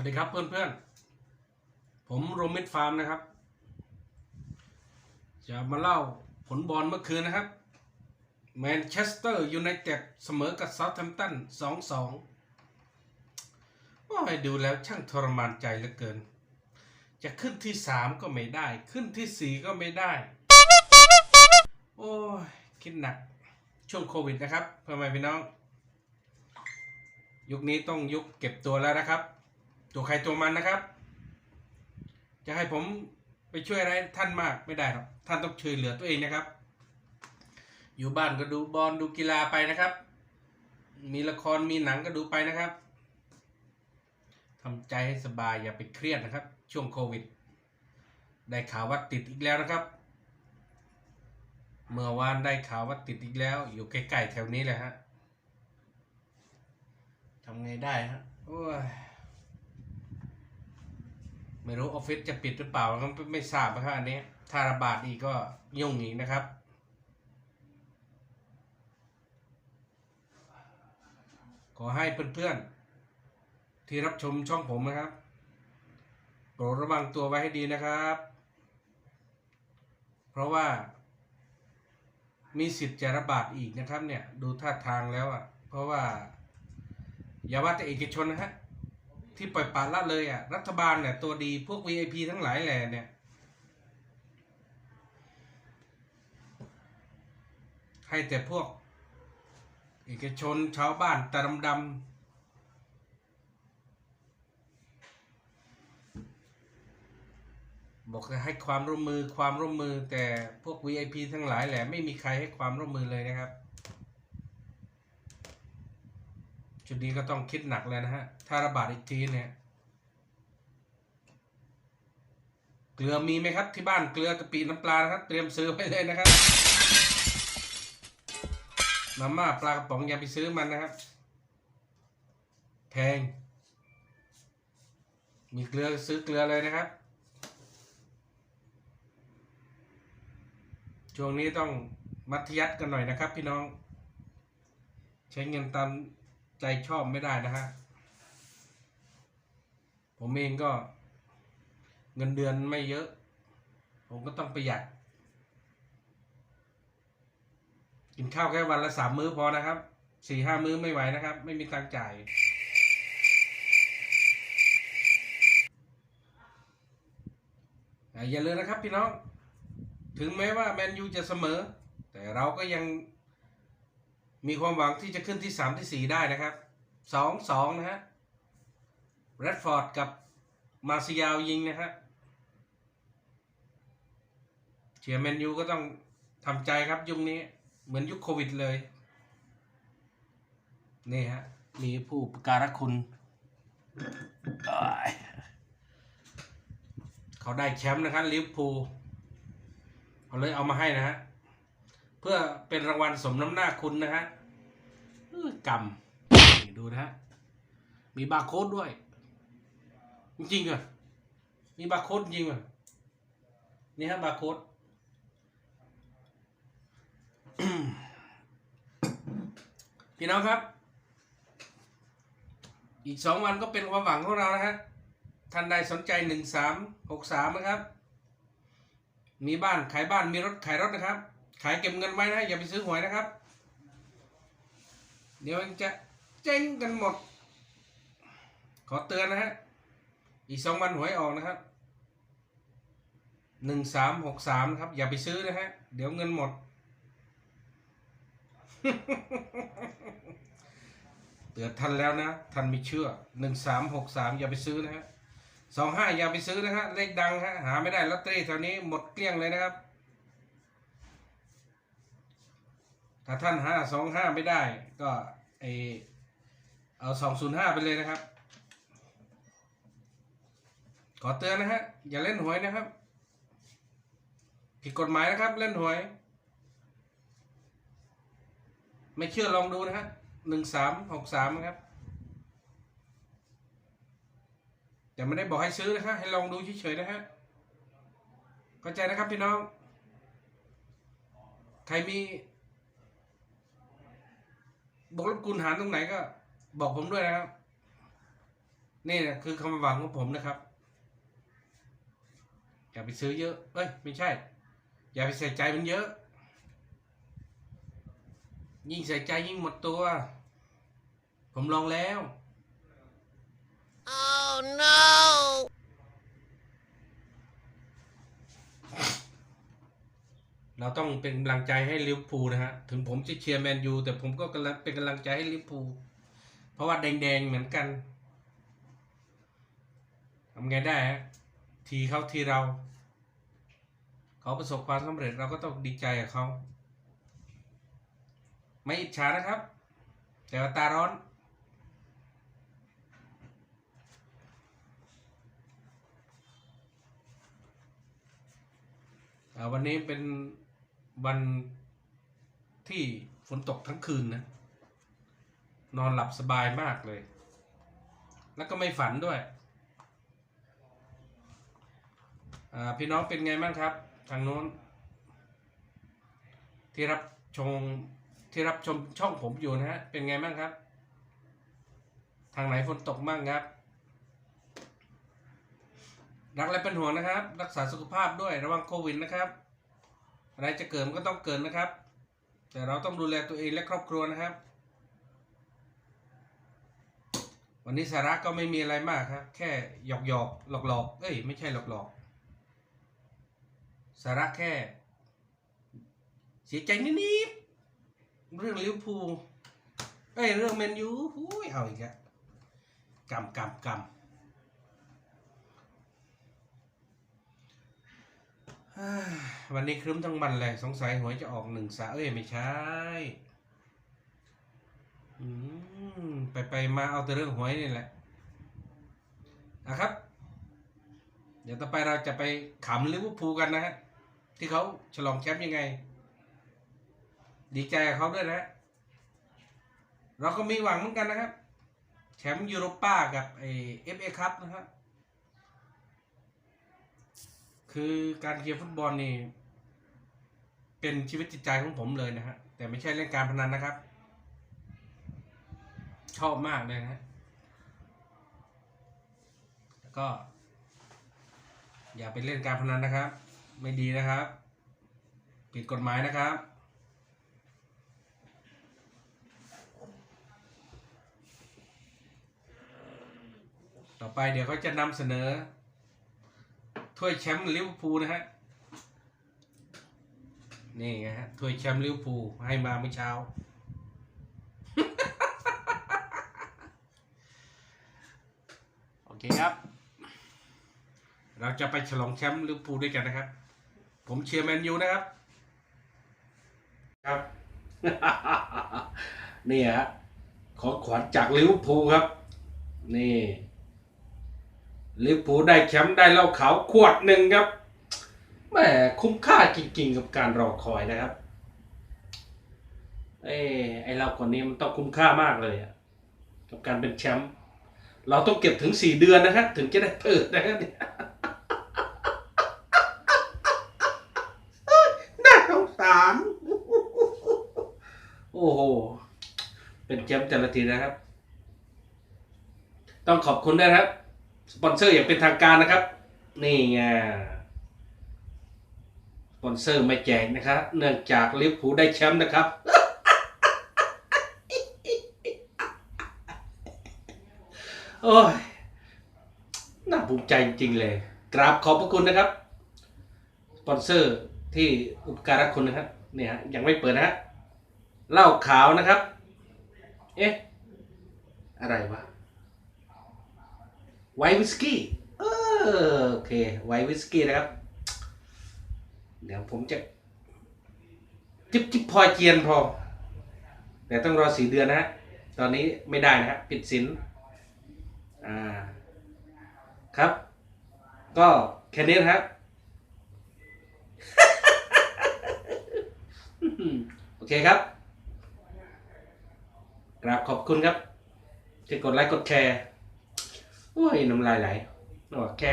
วัสดีครับเพื่อนๆ ผมโรมิดฟาร์มนะครับ จะมาเล่าผลบอลเมื่อคืนนะครับ แมนเชสเตอร์ยูไนเต็ดเสมอกับเซาท์แฮมป์ตัน2-2โอ้ยดูแล้วช่างทรมานใจเหลือเกิน จะขึ้นที่3ก็ไม่ได้ ขึ้นที่4ก็ไม่ได้ โอ้ย คิดหนักช่วงโควิดนะครับเพื่อนแม่พี่น้อง ยุคนี้ต้องยุคเก็บตัวแล้วนะครับ ตัวใครตัวมันนะครับ จะให้ผมไปช่วยอะไรท่านมากไม่ได้หรอกท่านต้องช่วยเหลือตัวเองนะครับ อยู่บ้านก็ดูบอลดูกีฬาไปนะครับ มีละครมีหนังก็ดูไปนะครับทำใจให้สบายอย่าไปเครียดนะครับ ช่วงโควิด ได้ข่าวว่าติดอีกแล้วนะครับ เมื่อวานได้ข่าวว่าติดอีกแล้ว อยู่ใกล้ๆแถวนี้แหละฮะทำไงได้ฮะโอ้ย ไม่รู้ออฟฟิศจะปิดหรือเปล่าก็ไม่ทราบนะครับอันนี้ถ้าระบาดอีกก็ยุ่งอีกนะครับ ขอให้เพื่อนๆ ที่รับชมช่องผมนะครับโปรดระวังตัวไว้ให้ดีนะครับ เพราะว่า มีสิทธิ์จะระบาดอีกนะครับเนี่ย ดูท่าทางแล้วอะ เพราะว่า อย่าว่าแต่เอกชนนะฮะ ที่ปล่อยปละละเลยอะ รัฐบาลเนี่ยตัวดีพวก VIP ทั้งหลายแหล่เนี่ย ให้แต่พวกเอกชนชาวบ้านตาดำๆบอกจะให้ความร่วมมือความร่วมมือแต่พวก VIP ทั้งหลายแหละไม่มีใครให้ความร่วมมือเลยนะครับ จุดนี้ก็ต้องคิดหนักเลยนะฮะ ถ้าระบาดอีกทีเนี่ย เกลือมีไหมครับ ที่บ้านเกลือกะปิน้ำปลานะครับ เตรียมซื้อไว้เลยนะครับมาม่าปลากระป๋องอย่าไปซื้อมันนะครับ แพง มีเกลือซื้อเกลือเลยนะครับ ช่วงนี้ต้องมัธยัติกันหน่อยนะครับ พี่น้อง ใช้เงินตาม ใจชอบไม่ได้นะฮะ ผมเองก็เงินเดือนไม่เยอะ ผมก็ต้องประหยัด กินข้าวแค่วันละสามมื้อพอนะครับสี่ห้ามื้อไม่ไหวนะครับ ไม่มีตังจ่ายอะอย่าลืมนะครับพี่น้อง ถึงแม้ว่าแมนยูจะเสมอ แต่เราก็ยัง มีความหวังที่จะขึ้นที่สามที่สี่ได้นะครับสองสองนะฮะแรดฟอร์ดกับมาซิยาวยิงนะฮะเชียร์แมนยูก็ต้องทำใจครับยุคนี้เหมือนยุคโควิดเลย นี่ฮะ มีผู้ประการคุณ เขาได้แชมป์นะครับลิเวอร์พูเขาเลยเอามาให้นะฮะ พื่อเป็นรางวัลสมน้ำหน้าคุณนะฮะกรรมดูนะฮะ มีบาร์โค้ดด้วย จริงๆเหรอมีบาร์โค้ดจริงเหรอนี่ฮะบาร์โค้ดพี่น้องครับ อีกสองวันก็เป็นความหวังของเรานะฮะ ท่านใดสนใจหนึ่งสามหกสามนะครับ มีบ้านขายบ้านมีรถขายรถนะครับ ขายเก็บเงินไว้นะ อย่าไปซื้อหวยนะครับ เดี๋ยวมันจะเจ๊งกันหมด ขอเตือนนะฮะ อีกสองวันหวยออกนะครับหนึ่งสามหกสามนะครับ อย่าไปซื้อนะฮะ เดี๋ยวเงินหมด เตือนทันแล้วนะ ทันไม่เชื่อหนึ่งสามหกสามอย่าไปซื้อนะฮะสองห้าอย่าไปซื้อนะฮะ เลขดังฮะ หาไม่ได้ลอตเตอรี่แถวนี้หมดเกลี้ยงเลยนะครับ ถ้าท่านห้าสองห้าไม่ได้ก็ไอเอาสองศูนย์ห้าไปเลยนะครับ ขอเตือนนะฮะอย่าเล่นหวยนะครับ ผิดกฎหมายนะครับ เล่นหวย ไม่เชื่อลองดูนะฮะหนึ่งสามหกสามครับแต่ไม่ได้บอกให้ซื้อนะฮะให้ลองดูเฉยๆนะฮะเข้าใจนะครับพี่น้อง ใครมี บวกลบคูณหารตรงไหนก็ บอกผมด้วยนะครับ นี่นะคือความหวังของผมนะครับ อย่าไปซื้อเยอะ เอ้ย ไม่ใช่ อย่าไปใส่ใจมันเยอะ ยิ่งใส่ใจยิ่งหมดตัว ผมลองแล้ว Oh no! เราต้องเป็นกำลังใจให้ลิเวอร์พูลนะฮะ ถึงผมจะเชียร์แมนยูแต่ผมก็กำลังเป็นกำลังใจให้ลิเวอร์พูลเพราะว่าแดงๆเหมือนกันทำไงได้ฮะทีเขาทีเรา เขาประสบความสำเร็จเราก็ต้องดีใจกับเขาไม่อิจฉานะครับ แต่ว่าตาร้อน วันนี้เป็น วันที่ฝนตกทั้งคืนนะ นอนหลับสบายมากเลย แล้วก็ไม่ฝันด้วยพี่น้องเป็นไงบ้างครับ ทางโน้น ที่รับชมที่รับชมช่องผมอยู่นะฮะเป็นไงบ้างครับ ทางไหนฝนตกบ้างครับ รักและเป็นห่วงนะครับ รักษาสุขภาพด้วยระวังโควิดนะครับ อะไรจะเกิดมันก็ต้องเกิดนะครับ แต่เราต้องดูแลตัวเองและครอบครัวนะครับ วันนี้สาระก็ไม่มีอะไรมากครับ แค่หยอกหยอกหลอกหลอกเอ้ยไม่ใช่หลอกหลอกสาระแค่ เสียใจนิดๆเรื่องลิเวอร์พูลเอ้ยเรื่องแมนยูหูยเอาอีกแล้วกำกำกำ อ่า วันนี้ครึ้มทั้งวันเลยสงสัยหวยจะออกหนึ่งสาเอ้ยไม่ใช่อืมไปไปมาเอาแต่เรื่องหวยนี่แหละนะครับ เดี๋ยวต่อไปเราจะไปขำลิเวอร์พูลกันนะฮะที่เขาฉลองแชมป์ยังไง ดีใจกับเขาด้วยนะฮะเราก็มีหวังเหมือนกันนะครับ แชมป์ยูโรป้ากับไอเอฟเอคัพนะครับ คือการเชียร์ฟุตบอลนี่ เป็นชีวิตจิตใจของผมเลยนะฮะ แต่ไม่ใช่เล่นการพนันนะครับ ชอบมากเลยนะแล้วก็ อย่าไปเล่นการพนันนะครับ ไม่ดีนะครับ ผิดกฎหมายนะครับต่อไปเดี๋ยวเขาจะนำเสนอ ถ้วยแชมป์ลิเวอร์พูลนะฮะนี่ไงฮะถ้วยแชมป์ลิเวอร์พูลให้มาเมื่อเช้า โอเคครับ เราจะไปฉลองแชมป์ลิเวอร์พูลด้วยกันนะครับ ผมเชียร์แมนยูนะครับ ครับ นี่ฮะขอขวัญจากลิเวอร์พูลครับ นี่ ลิเวอร์พูลได้แชมป์ได้เหล้าขาวขวดหนึ่งครับแหมคุ้มค่าจริงๆกับการรอคอยนะครับ เอ้ไอเราคนนี้มันต้องคุ้มค่ามากเลยอะกับการเป็นแชมป์เราต้องเก็บถึงสี่เดือนนะครับถึงจะได้เปิดนะครับเนี่ยน่าสงสารโอ้โหเป็นแชมป์แต่ละทีนะครับ ต้องขอบคุณด้วยนะครับ สปอนเซอร์อย่างเป็นทางการนะครับ นี่ไงสปอนเซอร์ไม่แจกนะครับ เนื่องจากลิเวอร์พูลได้แชมป์นะครับโอ้ยน่าภูมิใจจริงๆเลย กราบขอบพระคุณนะครับสปอนเซอร์ที่อุปการะคุณนะครับเนี่ยฮะยังไม่เปิดนะฮะเหล้าขาวนะครับ เอ๊ะ อะไรวะ ไวท์วิสกี้เออโอเคไวท์วิสกี้นะครับ เดี๋ยวผมจะ จิบจิบพอเจียนพอ แต่ต้องรอสี่เดือนนะฮะ ตอนนี้ไม่ได้นะฮะปิดสินอ่าครับ ก็แค่นี้ครับโอเคครับกราบขอบคุณครับที่กดไลค์กดแชร์ โอ้ยน้ำลายไหลโอ้แค่